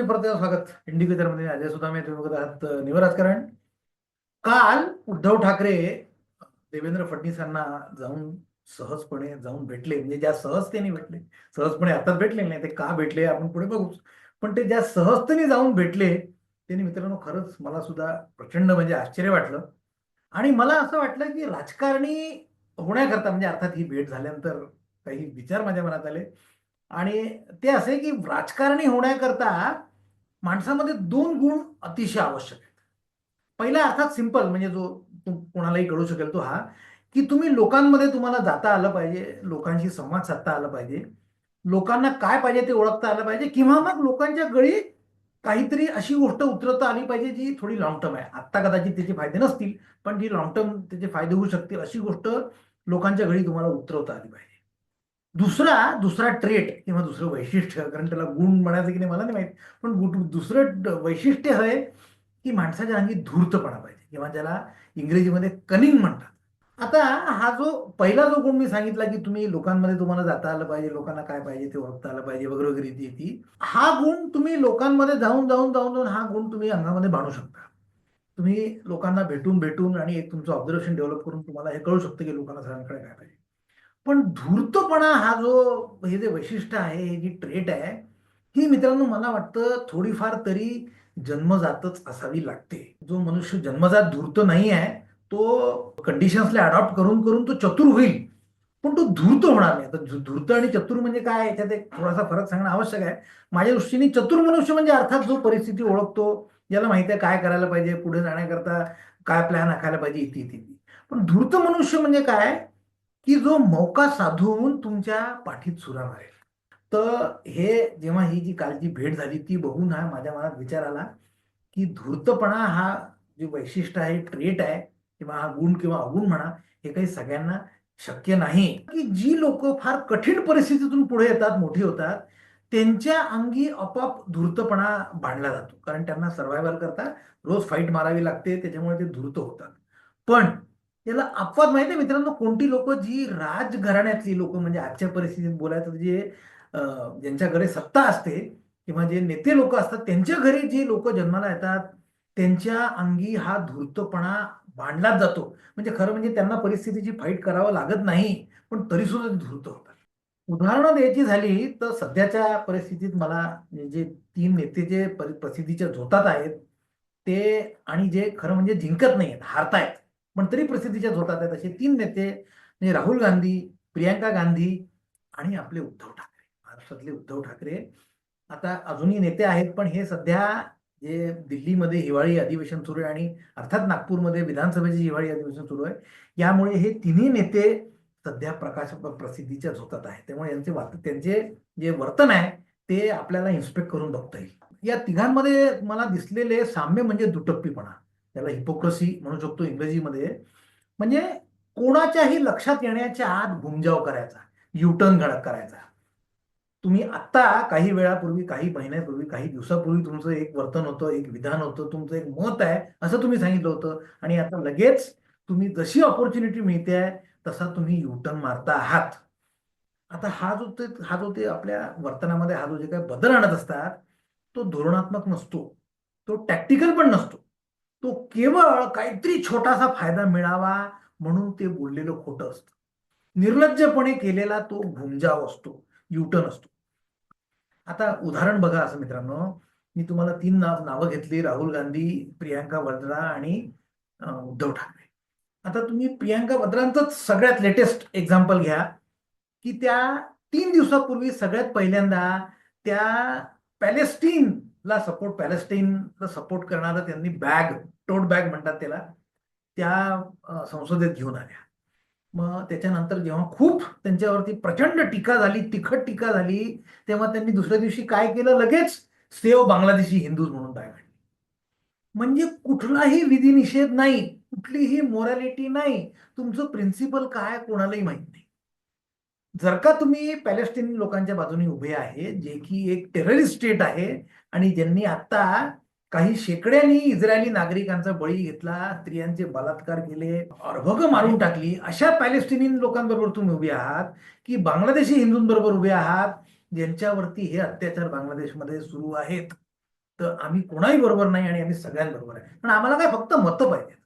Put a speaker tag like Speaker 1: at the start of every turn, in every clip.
Speaker 1: तुमचे परत स्वागत. इंडिकेटरमध्ये अजय सुदामे तुम्ही बघत आहात निव राजकारण. काल उद्धव ठाकरे देवेंद्र फडणवीस यांना जाऊन सहजपणे जाऊन भेटले. म्हणजे ज्या सहजतेने भेटले. सहजपणे आताच भेटले नाही ते का भेटले आपण पुढे बघूच. पण ते ज्या सहजतेने जाऊन भेटले त्यांनी मित्रांनो खरंच मला सुद्धा प्रचंड म्हणजे आश्चर्य वाटलं. आणि मला असं वाटलं की राजकारणी होण्याकरता म्हणजे अर्थात ही भेट झाल्यानंतर काही विचार माझ्या मनात आले. आणि ते असे की राजकारणी होण्याकरता माणसामध्ये दोन गुण अतिशय आवश्यक आहेत. पहिला अर्थात सिंपल म्हणजे जो कोणालाही कळू शकेल तो हा की तुम्ही लोकांमध्ये तुम्हाला जाता आलं पाहिजे लोकांशी संवाद साधता आला पाहिजे लोकांना काय पाहिजे ते ओळखता आलं पाहिजे किंवा मग लोकांच्या गळी काहीतरी अशी गोष्ट उतरवता आली पाहिजे जी थोडी लॉंग टर्म आहे. आत्ता कदाचित त्याचे फायदे नसतील पण जी लॉंग टर्म त्याचे फायदे होऊ शकतील अशी गोष्ट लोकांच्या घरी तुम्हाला उतरवता आली पाहिजे. दुसरा दुसरा ट्रेट किंवा दुसरं वैशिष्ट्य कारण त्याला गुण म्हणायचं की नाही मला नाही माहीत पण गुट- दुसरं वैशिष्ट्य आहे की माणसाच्या अंगी धूर्तपणा पाहिजे किंवा ज्याला इंग्रजीमध्ये कनिंग म्हणतात. आता हा जो पहिला जो गुण मी सांगितला की तुम्ही लोकांमध्ये तुम्हाला जाता आलं पाहिजे लोकांना काय पाहिजे ते ओळखता आलं पाहिजे वगैरे वगैरे ती ती हा गुण तुम्ही लोकांमध्ये जाऊन जाऊन जाऊन जाऊन हा गुण तुम्ही अंगामध्ये बांधू शकता. तुम्ही लोकांना भेटून भेटून आणि एक तुमचं ऑब्झर्वेशन डेव्हलप करून तुम्हाला हे कळू शकतं की लोकांना सगळ्यांकडे काय पाहिजे. पण धूर्तपणा हा जो हे जे वैशिष्ट्य आहे हे जी ट्रेट आहे ही मित्रांनो मला वाटतं थोडीफार तरी जन्मजातच असावी लागते. जो मनुष्य जन्मजात धूर्त नाही आहे तो कंडिशन्सला अडॉप्ट करून करून तो चतुर होईल. पण तो धूर्त होणार नाही. आता धूर्त आणि चतुर म्हणजे काय? याच्यात एक थोडासा फरक सांगणं आवश्यक आहे. माझ्या दृष्टीने चतुर मनुष्य म्हणजे अर्थात जो परिस्थिती ओळखतो ज्याला माहिती आहे काय करायला पाहिजे पुढे जाण्याकरता काय प्लॅन आखायला पाहिजे इथे इथे इथे. पण धूर्त मनुष्य म्हणजे काय? की जो मौका साधून तुमच्या पाठीत सुरा मारेल. तर हे जेव्हा ही जी कालची भेट झाली ती बघून हा माझ्या मनात विचार आला की धूर्तपणा हा जे वैशिष्ट्य आहे ट्रेट आहे किंवा हा गुण किंवा अगुण म्हणा हे काही सगळ्यांना शक्य नाही. की जी लोक फार कठीण परिस्थितीतून पुढे येतात मोठी होतात त्यांच्या अंगी आपोआप धूर्तपणा बांधला जातो. कारण त्यांना सर्व्हायव्हल करता रोज फाईट मारावी लागते त्याच्यामुळे ते धूर्त होतात. पण याला अपवाद माहिती आहे मित्रांनो कोणती लोक जी राजघराण्यातली लोक म्हणजे आजच्या परिस्थितीत बोलायचं जे ज्यांच्याकडे सत्ता असते किंवा जे नेते लोक असतात त्यांच्या घरी जे लोक जन्माला येतात त्यांच्या अंगी हा धूर्तपणा बांधलाच जातो. म्हणजे खरं म्हणजे त्यांना परिस्थितीची फाईट करावं लागत नाही पण तरी सुद्धा ते धूर्त होतात. उदाहरणं द्यायची झाली तर सध्याच्या परिस्थितीत मला जे तीन नेते जे परि- प्रसिद्धीच्या झोतात आहेत ते आणि जे खरं म्हणजे जिंकत नाही आहेत हारतायत. पण तरी प्रसिद्धीच्या झोतात आहेत असे तीन नेते म्हणजे राहुल गांधी प्रियांका गांधी आणि आपले उद्धव ठाकरे महाराष्ट्रातले उद्धव ठाकरे. आता अजूनही नेते आहेत पण हे सध्या जे दिल्लीमध्ये हिवाळी अधिवेशन सुरू आहे आणि अर्थात नागपूरमध्ये विधानसभेचे हिवाळी अधिवेशन सुरू आहे यामुळे हे तिन्ही नेते सध्या प्रकाश प्रसिद्धीच्या झोतात आहे त्यामुळे यांचे वात त्यांचे जे वर्तन आहे ते आपल्याला इन्स्पेक्ट करून बघता येईल. या तिघांमध्ये मला दिसलेले साम्य म्हणजे दुटप्पीपणा. त्याला हिपोक्रसी म्हणू शकतो इंग्रजीमध्ये. म्हणजे कोणाच्याही लक्षात येण्याच्या आत घुमजाव करायचा. युटर्न करायचा. तुम्ही आत्ता काही वेळापूर्वी काही महिन्यापूर्वी काही दिवसापूर्वी तुमचं एक वर्तन होतं एक विधान होतं तुमचं एक मत आहे असं तुम्ही सांगितलं होतं. आणि आता लगेच तुम्ही जशी ऑपॉर्च्युनिटी मिळते आहे तसा तुम्ही युटर्न मारता आहात. आता हा जो ते हा जो ते आपल्या वर्तनामध्ये हा जो जे काही बदल आणत असतात तो धोरणात्मक नसतो. तो टॅक्टिकल पण नसतो. तो केवळ काहीतरी छोटासा फायदा मिळावा म्हणून ते बोललेलं खोटं असतं. निर्लज्जपणे केलेला तो घुमजाव असतो युटन असतो. आता उदाहरण बघा असं मित्रांनो मी तुम्हाला तीन नाव नावं घेतली राहुल गांधी प्रियांका वद्रा आणि उद्धव ठाकरे. आता तुम्ही प्रियांका वद्रांचंच सगळ्यात लेटेस्ट एक्झाम्पल घ्या की त्या तीन दिवसापूर्वी सगळ्यात पहिल्यांदा त्या पॅलेस्टीन ला सपोर्ट पॅलेस्टाईनला सपोर्ट करणारा त्यांनी बॅग टोट बॅग म्हणतात त्याला त्या संसदेत घेऊन आल्या. मग त्याच्यानंतर जेव्हा खूप त्यांच्यावरती प्रचंड टीका झाली तिखट टीका झाली तेव्हा त्यांनी दुसऱ्या दिवशी काय केलं? लगेच सेव बांगलादेशी हिंदूज म्हणून बॅग आणली म्हणजे कुठलाही विधिनिषेध नाही कुठलीही मोरॅलिटी नाही तुमचं प्रिन्सिपल काय कोणालाही माहीत नाही. जर का तुम्ही पॅलेस्टिनी लोकांच्या बाजूने उभे आहे जे की एक टेररिस्ट स्टेट आहे आणि ज्यांनी आता काही शेकड्यांनी इस्रायली नागरिकांचा बळी घेतला स्त्रियांचे बलात्कार केले अर्भग मारून टाकली अशा पॅलेस्टिनी लोकांबरोबर तुम्ही उभे आहात की बांगलादेशी हिंदूंबरोबर उभे आहात ज्यांच्यावरती हे अत्याचार बांगलादेशमध्ये सुरू आहेत. तर आम्ही कोणाही बरोबर नाही आणि आम्ही सगळ्यांबरोबर आहे. पण आम्हाला काय फक्त मतं पाहिजेत.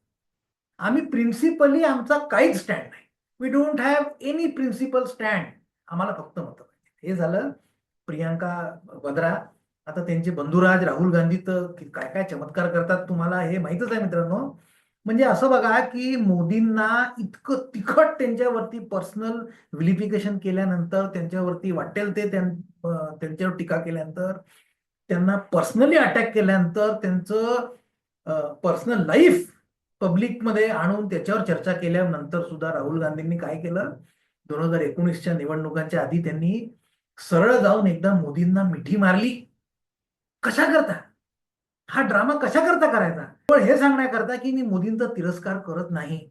Speaker 1: आम्ही प्रिन्सिपली आमचा काहीच स्टँड नाही. We don't have any principle stand आम्हाला फक्त मतं पाहिजे हे झालं. प्रियांका वद्रा आता त्यांचे बंधुराज राहुल गांधी तर काय काय चमत्कार करतात तुम्हाला हे माहितच आहे मित्रांनो. म्हणजे असं बघा की मोदींना इतकं तिखट त्यांच्यावरती पर्सनल व्हिलिफिकेशन केल्यानंतर त्यांच्यावरती वाटेल ते त्यांच्यावर टीका केल्यानंतर त्यांना पर्सनली अटॅक केल्यानंतर त्यांचं पर्सनल लाईफ पब्लिकमध्ये आणून त्याच्यावर चर्चा केल्यानंतर सुद्धा राहुल गांधींनी काय केलं? दोन हजार एकोणीसच्या निवडणुकांच्या आधी त्यांनी सरळ जाऊन एकदा मोदींना मिठी मारली. कशा करता? हा ड्रामा कशा करता करायचा? पण हे सांगण्याकरता की मी मोदींचा तिरस्कार करत नाही.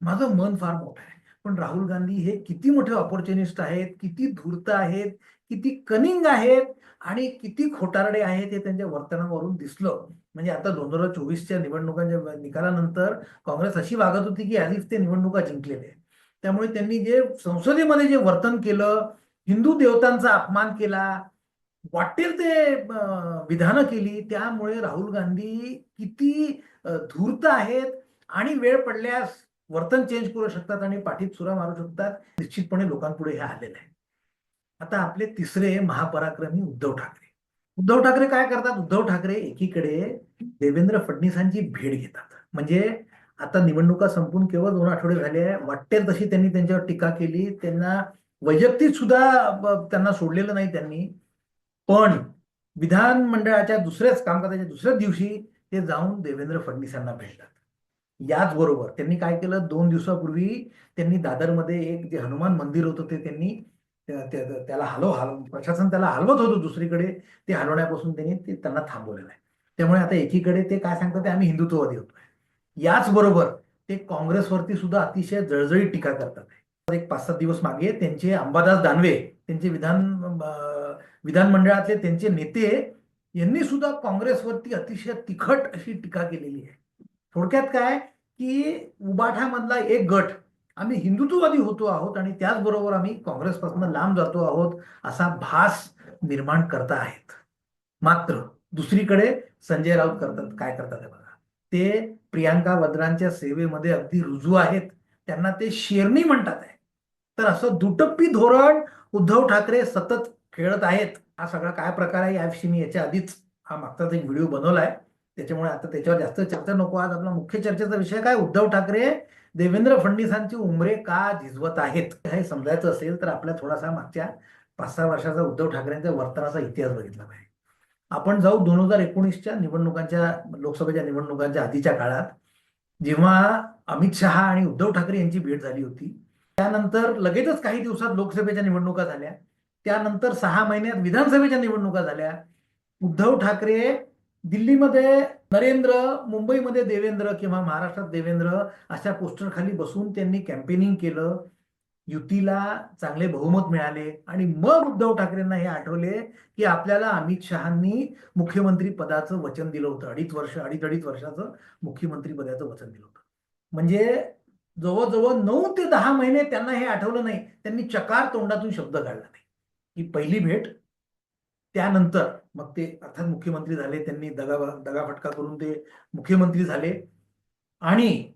Speaker 1: माझं मन फार मोठं आहे. पण राहुल गांधी हे किती मोठे ऑपॉर्च्युनिस्ट आहेत किती धूर्त आहेत किती कनिंग आहेत आणि किती खोटारडे आहेत हे त्यांच्या वर्तनावरून दिसलं. म्हणजे आता दोन हजार चोवीसच्या निवडणुकांच्या निकालानंतर काँग्रेस अशी वागत होती की आधीच ते निवडणुका जिंकलेले त्यामुळे त्यांनी जे संसदेमध्ये जे वर्तन केलं हिंदू देवतांचा अपमान केला वाटेल ते विधानं केली त्यामुळे राहुल गांधी किती धूर्त आहेत आणि वेळ पडल्यास वर्तन चेंज करू शकतात आणि पाठीत सुरा मारू शकतात निश्चितपणे लोकांपुढे हे आलेलं आहे. आता आपले तिसरे महापराक्रमी उद्धव ठाकरे. उद्धव ठाकरे काय करतात? उद्धव ठाकरे एकीकडे देवेंद्र फडणवीसांची भेट घेतात. म्हणजे आता निवडणुका संपून केवळ दोन आठवडे झाले वाटेल तशी त्यांनी त्यांच्यावर टीका केली. त्यांना वैयक्तिक सुद्धा त्यांना सोडलेलं नाही त्यांनी. पण विधानमंडळाच्या दुसऱ्याच कामकाजाच्या दुसऱ्याच दिवशी ते जाऊन देवेंद्र फडणवीसांना भेटतात. याचबरोबर त्यांनी काय केलं? दोन दिवसापूर्वी त्यांनी दादरमध्ये एक जे हनुमान मंदिर होतं ते त्यांनी त्या- त्याला हलव हल प्रशासन त्याला हलवत होतं दुसरीकडे. ते हलवण्यापासून त्यांनी ते त्यांना थांबवलेलं आहे. त्यामुळे आता एकीकडे ते काय सांगतात ते आम्ही हिंदुत्ववादी होतोय याचबरोबर ते काँग्रेसवरती सुद्धा अतिशय जळजळीत टीका करतात. एक पाच सात दिवस मागे त्यांचे अंबादास दानवे त्यांचे विधान विधानमंडळातले त्यांचे नेते यांनी सुद्धा काँग्रेसवरती अतिशय तिखट अशी टीका केलेली आहे. थोडक्यात काय की उबाठामधला एक गट आम्ही हिंदुत्ववादी होतो आहोत आणि त्याचबरोबर आम्ही काँग्रेसपासून लांब जातो आहोत असा भास निर्माण करता आहेत. मात्र दुसरीकडे संजय राऊत करतात. काय करतात बघा. ते प्रियांका वद्रांच्या सेवेमध्ये अगदी रुजू आहेत. त्यांना ते शेरणी म्हणतात आहे. तर असं दुटप्पी धोरण उद्धव ठाकरे सतत खेळत आहेत. हा सगळा काय प्रकार आहे याविषयी मी याच्या आधीच हा मागचाच एक व्हिडिओ बनवलाय. त्याच्यामुळे आता त्याच्यावर जास्त चर्चा नको. आज आपला मुख्य चर्चेचा विषय काय? उद्धव ठाकरे देवेंद्र फडणवीसांची उमरे का झिजवत आहेत? हे समजायचं असेल तर आपल्या थोडासा मागच्या पाच सहा वर्षाचा उद्धव ठाकरेंच्या वर्तनाचा इतिहास बघितला पाहिजे. आपण जाऊ दोन हजार एकोणीसच्या निवडणुकांच्या लोकसभेच्या निवडणुकांच्या आधीच्या काळात जेव्हा अमित शहा आणि उद्धव ठाकरे यांची भेट झाली होती त्यानंतर लगेचच काही दिवसात लोकसभेच्या निवडणुका झाल्या. त्यानंतर सहा महिन्यात विधानसभेच्या निवडणुका झाल्या. उद्धव ठाकरे दिल्लीमध्ये नरेंद्र मुंबईमध्ये देवेंद्र किंवा महाराष्ट्रात देवेंद्र अशा पोस्टर खाली बसून त्यांनी कॅम्पेनिंग केलं. युतीला चांगले बहुमत मिळाले. आणि मग उद्धव ठाकरेंना हे आठवले की आपल्याला अमित शहांनी मुख्यमंत्री पदाचं वचन दिलं होतं. अडीच वर्ष अडीच अडीच वर्षाचं मुख्यमंत्री पदाचं वचन दिलं होतं. म्हणजे जवळजवळ नऊ ते दहा महिने त्यांना हे आठवलं नाही. त्यांनी चकार तोंडातून शब्द काढला नाही. ही पहिली भेट त्यानंतर मग ते अर्थात मुख्यमंत्री झाले त्यांनी दगा दगाफटका करून ते मुख्यमंत्री झाले. आणि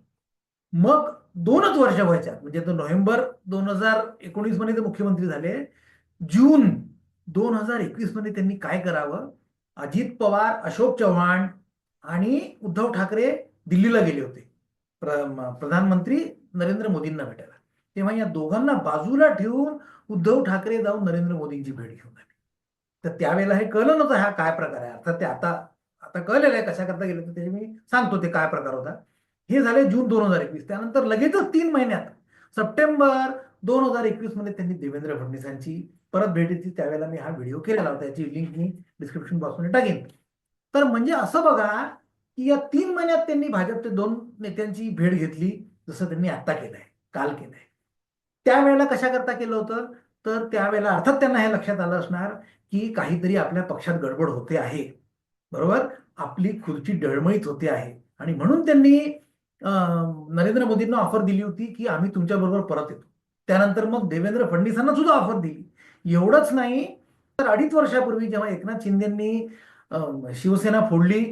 Speaker 1: मग दोनच वर्ष व्हायच्यात म्हणजे तो नोव्हेंबर दोन हजार एकोणीसमध्ये ते मुख्यमंत्री झाले. जून दोन हजार एकवीसमध्ये त्यांनी काय करावं? अजित पवार अशोक चव्हाण आणि उद्धव ठाकरे दिल्लीला गेले होते. प्र- प्रधानमंत्री नरेंद्र मोदींना भेटायला. तेव्हा या दोघांना बाजूला ठेवून उद्धव ठाकरे जाऊन नरेंद्र मोदींची भेट घेऊन आले. तर त्यावेळेला हे कळलं नव्हतं हा काय प्रकार आहे. अर्थात ते आता आता कळलेलं आहे कशा करता गेलं तर मी सांगतो ते काय प्रकार होता. हे झाले जून दोन हजार एकवीस. त्यानंतर लगेचच तीन महिन्यात सप्टेंबर दोन हजार एकवीसमध्ये त्यांनी देवेंद्र फडणवीसांची परत भेट दिली त्यावेळेला मी हा व्हिडिओ केलेला होता. याची लिंक मी डिस्क्रिप्शन बॉक्समध्ये टाकेन. तर म्हणजे असं बघा की या तीन महिन्यात त्यांनी भाजपचे दोन नेत्यांची भेट घेतली जसं त्यांनी आता केलंय काल केलंय. त्यावेळेला कशा करता केलं होतं? तर त्यावेळेला अर्थात त्यांना हे लक्षात आलं असणार की काहीतरी आपल्या पक्षात गडबड होते आहे. बरोबर? आपली खुर्ची डळमळीत होते आहे. आणि म्हणून त्यांनी नरेंद्र मोदींना ऑफर दिली होती की आम्ही तुमच्या बरोबर परत येतो. त्यानंतर मग देवेंद्र फडणवीसांना सुद्धा ऑफर दिली. एवढंच नाही तर अडीच वर्षापूर्वी जेव्हा एकनाथ शिंदेंनी शिवसेना फोडली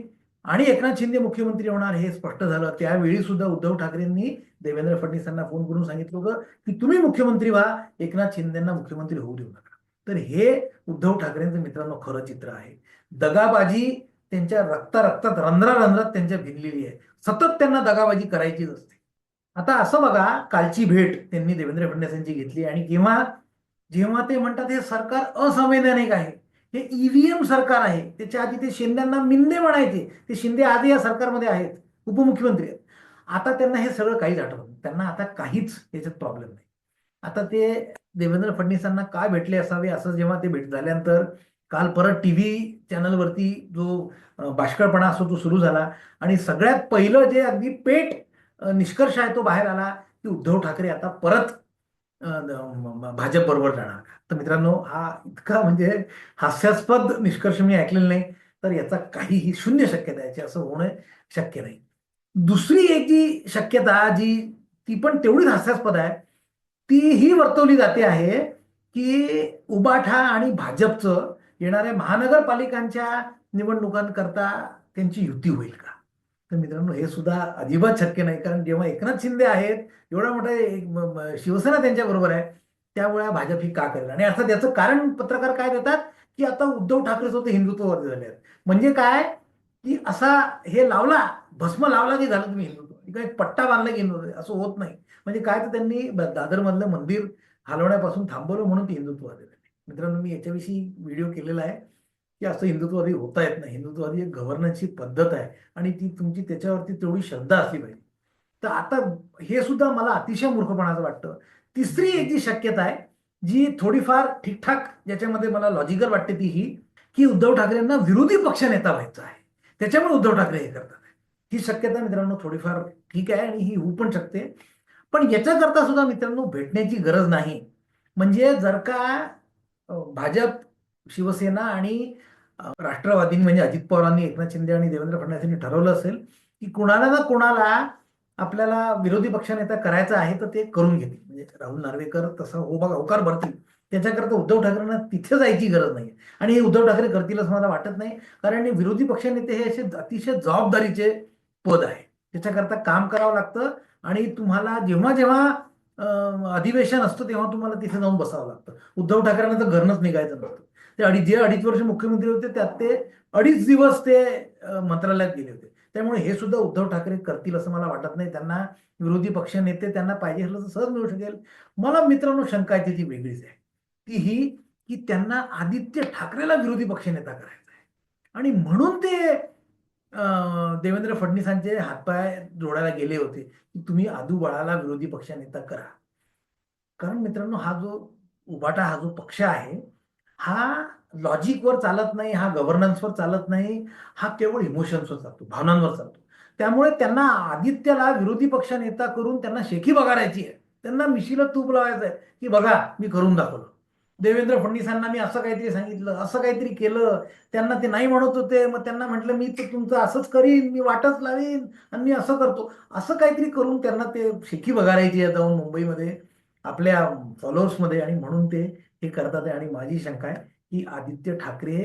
Speaker 1: आणि एकनाथ शिंदे मुख्यमंत्री होणार हे स्पष्ट झालं. त्यावेळी सुद्धा उद्धव ठाकरेंनी देवेंद्र फडणवीसांना फोन करून सांगितलं होतं की तुम्ही मुख्यमंत्री व्हा एकनाथ शिंदेना मुख्यमंत्री होऊ देऊ नका. तर हे उद्धव ठाकरेंचं मित्रांनो खरं चित्र आहे. दगाबाजी त्यांच्या रक्ता रक्तात रंध्रा रंध्रात त्यांच्या भिनलेली आहे. सतत त्यांना दगाबाजी करायचीच असते. आता असं बघा कालची भेट त्यांनी देवेंद्र फडणवीस यांची घेतली आणि किंवा जेव्हा ते म्हणतात हे सरकार असंवैधानिक आहे हे ईव्हीएम सरकार आहे. त्याच्या आधी ते शिंदेना मिंदे म्हणायचे. ते शिंदे आधी या सरकारमध्ये आहेत. उपमुख्यमंत्री आहेत. आता त्यांना हे सगळं काहीच आठवत नाही. त्यांना आता काहीच याच्यात प्रॉब्लेम नाही. आता ते देवेंद्र फडणवीसांना काय भेटले असावे? असं जेव्हा ते भेट झाल्यानंतर काल परत टी व्ही चॅनलवरती जो अं, बाष्कळपणा असतो तो सुरू झाला. आणि सगळ्यात पहिलं जे अगदी पेट निष्कर्ष आहे तो बाहेर आला की उद्धव ठाकरे आता परत भाजप बरोबर जाणार. तर मित्रांनो हा इतका म्हणजे हास्यास्पद निष्कर्ष मी ऐकलेला नाही तर याचा काहीही शून्य शक्यता याची असं होणं शक्य नाही. दुसरी एक जी शक्यता जी ती पण तेवढीच हास्यास्पद आहे ती ही वर्तवली जाते आहे की उबाठा आणि भाजपचं येणाऱ्या महानगरपालिकांच्या निवडणुकांकरता त्यांची युती होईल का? तर मित्रांनो हे सुद्धा अजिबात शक्य नाही कारण जेव्हा एकनाथ शिंदे आहेत एवढा मोठा एक शिवसेना त्यांच्या बरोबर आहे त्यामुळे भाजप ही का करेल? आणि आता त्याचं कारण पत्रकार काय देतात? की आता उद्धव ठाकरे स्वतः हिंदुत्ववादी झाले आहेत. म्हणजे काय? की असा हे लावला भस्म लावला की झालं तुम्ही हिंदुत्व एक पट्टा बांधला की हिंदुत्व असं होत नाही. म्हणजे काय तर त्यांनी दादरमधलं मंदिर हलवण्यापासून थांबवलं म्हणून ते हिंदुत्ववादी झाले. मित्रांनो मी याच्याविषयी व्हिडिओ केलेला आहे की असं हिंदुत्ववादी होता येत नाही. हिंदुत्ववादी एक गव्हर्नन्सची पद्धत आहे आणि ती तुमची त्याच्यावरती तेवढी श्रद्धा असली पाहिजे. तर आता हे सुद्धा मला अतिशय मूर्खपणाचं वाटतं तिसरी एक जी शक्यता आहे जी थोडीफार ठीकठाक ज्याच्यामध्ये मला लॉजिकल वाटते ती ही की उद्धव ठाकरेंना विरोधी पक्षनेता व्हायचा आहे. त्याच्यामुळे उद्धव ठाकरे हे करतात. ही शक्यता मित्रांनो थोडीफार ठीक आहे आणि ही होऊ पण शकते. पण याच्याकरता सुद्धा मित्रांनो भेटण्याची गरज नाही. म्हणजे जर का भाजप शिवसेना आणि राष्ट्रवादी राष्ट्रवादींनी म्हणजे अजित पवारांनी एकनाथ शिंदे आणि देवेंद्र फडणवीसांनी ठरवलं असेल की कुणाला ना कुणाला आपल्याला विरोधी पक्षनेता करायचा आहे तर ते करून घेतील. म्हणजे राहुल नार्वेकर तसा हो बघा होकार भरतील. त्याच्याकरता उद्धव ठाकरेंना तिथे जायची गरज नाही आणि हे उद्धव ठाकरे करतील असं मला वाटत नाही. कारण विरोधी पक्षनेते हे असे अतिशय जबाबदारीचे पद आहे. त्याच्याकरता काम करावं लागतं. आणि तुम्हाला जेव्हा जेव्हा अधिवेशन असतं तेव्हा तुम्हाला तिथे जाऊन बसावं लागतं. उद्धव ठाकरेंना तर घरनंच निघायचं नसतं. ते अडीच जे अडीच वर्ष मुख्यमंत्री होते त्यात ते अडीच दिवस ते मंत्रालयात गेले होते. त्यामुळे हे सुद्धा उद्धव ठाकरे करतील असं मला वाटत नाही. त्यांना विरोधी पक्ष नेते त्यांना पाहिजे असलं तर सहज मिळू शकेल. मला मित्रांनो शंका आहे ती वेगळीच आहे. ती ही की त्यांना आदित्य ठाकरेला विरोधी पक्षनेता करायचा आहे. आणि म्हणून ते देवेंद्र फडणवीसांचे हातपाय जोडायला गेले होते की तुम्ही आदू बाळाला विरोधी पक्षनेता करा. कारण मित्रांनो हा जो उभाटा हा जो पक्ष आहे हा लॉजिकवर चालत नाही हा गव्हर्नन्सवर चालत नाही हा केवळ इमोशन्सवर चालतो भावनांवर चालतो. त्यामुळे त्यांना आदित्यला विरोधी पक्ष नेता करून त्यांना शेखी बघारायची आहे. त्यांना मिशीला तूप लावायचं आहे की बघा मी करून दाखवलं. देवेंद्र फडणवीसांना मी असं काहीतरी सांगितलं असं काहीतरी केलं. त्यांना ते नाही म्हणत होते. मग त्यांना म्हटलं मी तर तुमचं असंच करीन मी वाटच लावीन आणि मी असं करतो. असं काहीतरी करून त्यांना ते शेखी बघारायची आहे जाऊन मुंबईमध्ये आपल्या फॉलोअर्समध्ये आणि म्हणून ते हे करतात आणि माझी शंका आहे की आदित्य ठाकरे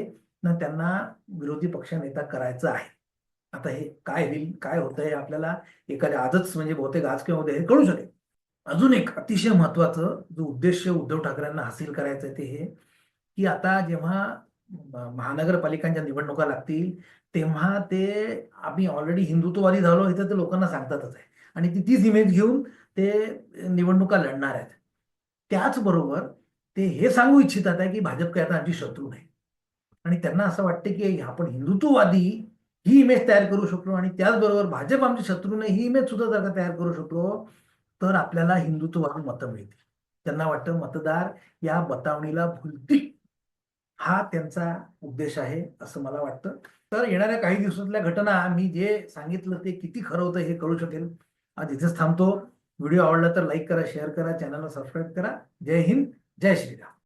Speaker 1: ना त्यांना विरोधी पक्ष नेता करायचं आहे. आता हे काय होईल काय होतं हे आपल्याला एखाद्या आजच म्हणजे बहुतेक आज किंवा उद्या हे कळू शकेल. अजून एक अतिशय महत्वाचं जो उद्देश उद्धव ठाकरेंना हासिल करायचं आहे ते हे की आता जेव्हा महानगरपालिकांच्या निवडणुका लागतील तेव्हा ते आम्ही ऑलरेडी हिंदुत्ववादी झालो हे तर ते लोकांना सांगतातच आहे. आणि ती तीच इमेज घेऊन ते निवडणुका लढणार आहेत. त्याचबरोबर ते हे सांगू इच्छितात आहे की भाजप काय आता आमची शत्रू नाही. आणि त्यांना असं वाटतं की आपण हिंदुत्ववादी ही इमेज तयार करू शकलो आणि त्याचबरोबर भाजप आमची शत्रू नाही ही इमेज सुद्धा जर का तयार करू शकलो तर आपल्याला हिंदुत्ववादी मतं मिळतील. त्यांना वाटतं मतदार या बतावणीला भुलतील. हा त्यांचा उद्देश आहे असं मला वाटतं. तर येणाऱ्या काही दिवसातल्या घटना मी जे सांगितलं ते किती खरं होतं हे कळू शकेल. आज इथेच थांबतो. व्हिडिओ आवडला तर लाईक करा शेअर करा चॅनलला सबस्क्राईब करा. जय हिंद. जय श्रीराम.